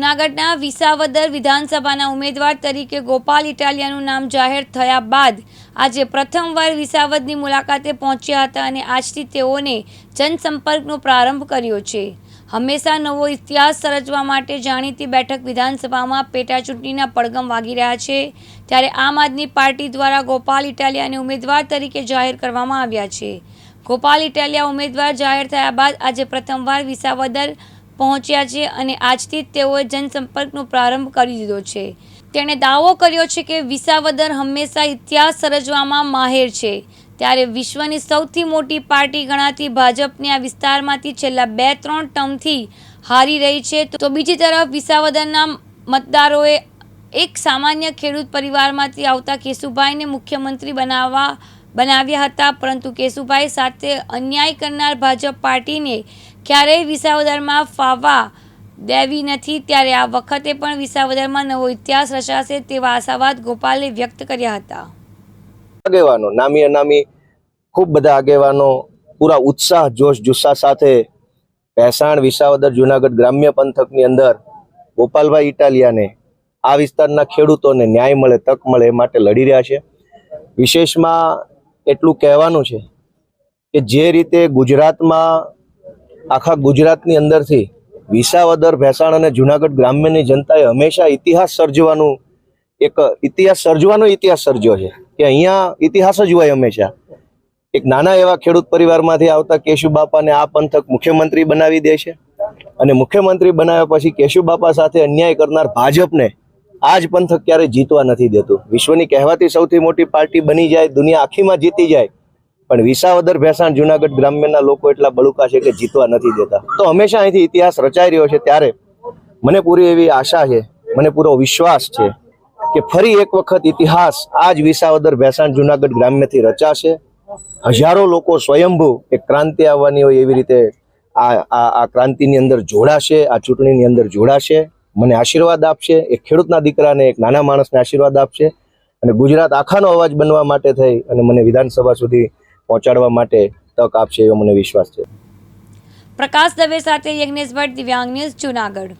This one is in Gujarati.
જૂનાગઢના વિસાવદર વિધાનસભાના ઉમેદવાર તરીકે ગોપાલ ઇટાલિયાનું નામ જાહેર થયા બાદ આજે પ્રથમવાર વિસાવદની મુલાકાતે પહોંચ્યા હતા અને આજથી તેઓને જનસંપર્કનો પ્રારંભ કર્યો છે. હંમેશા નવો ઇતિહાસ સર્જવા માટે જાણીતી બેઠક વિધાનસભામાં પેટાચૂંટણીના પડગમ વાગી રહ્યા છે. ત્યારે આમ આદમી પાર્ટી દ્વારા ગોપાલ ઇટાલિયાને ઉમેદવાર તરીકે જાહેર કરવામાં આવ્યા છે. ગોપાલ ઇટાલિયા ઉમેદવાર જાહેર થયા બાદ આજે પ્રથમવાર વિસાવદર પહોંચ્યા છે અને આજથી તેઓએ જનસંપર્કનો પ્રારંભ કરી દીધો છે. તેણે દાવો કર્યો છે કે વિસાવદર હંમેશા ઇતિહાસ સર્જવામાં માહેર છે. ત્યારે વિશ્વની સૌથી મોટી પાર્ટી ગણાતી ભાજપને આ વિસ્તારમાંથી છેલ્લા બે ત્રણ ટર્મથી હારી રહી છે. તો બીજી તરફ વિસાવદરના મતદારોએ એક સામાન્ય ખેડૂત પરિવારમાંથી આવતા કેશુભાઈને મુખ્યમંત્રી બનાવવા બનાવ્યા હતા, પરંતુ કેશુભાઈ સાથે અન્યાય કરનાર ભાજપ પાર્ટીને ક્યારેય વિસાવદરમાં ફાવવા દેવી નથી. ત્યારે આ વખતે પણ વિસાવદરમાં નવો ઇતિહાસ રચાશે તેવા આશાવાદ ગોપાલે વ્યક્ત કર્યા હતા. આગેવાનો, નામી અનામી ખૂબ બધા આગેવાનો પૂરા ઉત્સાહ, જોશ, જુસ્સા સાથે ભેસાણ, વિસાવદર, જુનાગઢ ગ્રામ્ય પંથકની અંદર ગોપાલભાઈ ઇટાલિયાને આ વિસ્તારના ખેડૂતોને ન્યાય મળે, તક મળે એ માટે લડી રહ્યા છે. વિશેષમાં એટલું કહેવાનું છે કે જે રીતે ગુજરાતમાં આખા ગુજરાતની અંદરથી વિસાવદર, ભેસાણ અને જુનાગઢ ગ્રામ્યની જનતાએ હંમેશા ઇતિહાસ સર્જવાનું એક ઇતિહાસ સર્જવાનો ઇતિહાસ સર્જ્યો છે કે અહીંયા ઇતિહાસ જ હોય હંમેશા. એક નાના એવા ખેડૂત પરિવારમાંથી આવતા કેશુબાપાને આ પંથક મુખ્યમંત્રી બનાવી દે છે અને મુખ્યમંત્રી બનાવ્યા પછી કેશુબાપા સાથે અન્યાય કરનાર ભાજપને આ જ પંથક ક્યારેય જીતવા નથી દેતું. વિશ્વની કહેવાતી સૌથી મોટી પાર્ટી બની જાય, દુનિયા આખીમાં જીતી જાય. પણ વિસાવદર, ભેસાણ, જુનાગઢ ગ્રામ્યના લોકો એટલા બળુકા છે કે જીતવા નથી દેતા. તો હંમેશા અહીંથી ઇતિહાસ રચાઈ રહ્યો છે ત્યારે મને પૂરી એવી આશા છે, મને પૂરો વિશ્વાસ છે કે ફરી એક વખત ઇતિહાસ આ જ વિસાવદર, ભેસાણ, જુનાગઢ ગ્રામ્યથી રચાશે. હજારો લોકો સ્વયંભૂ એક ક્રાંતિ આવવાની હોય એવી રીતે આ આ ક્રાંતિની અંદર જોડાશે, આ ચૂંટણીની અંદર જોડાશે. મને આશીર્વાદ આપશે, એક ખેડૂતના દીકરાને એક નાના માણસને આશીર્વાદ આપશે અને ગુજરાત આખાનો અવાજ બનવા માટે થઈ અને મને વિધાનસભા સુધી પહોંચાડવા માટે તક આપશે એવો મને વિશ્વાસ છે. પ્રકાશ દવે સાથે યજ્ઞેશ ભટ્ટ દિવ્યાંગ ન્યૂઝ જૂનાગઢ.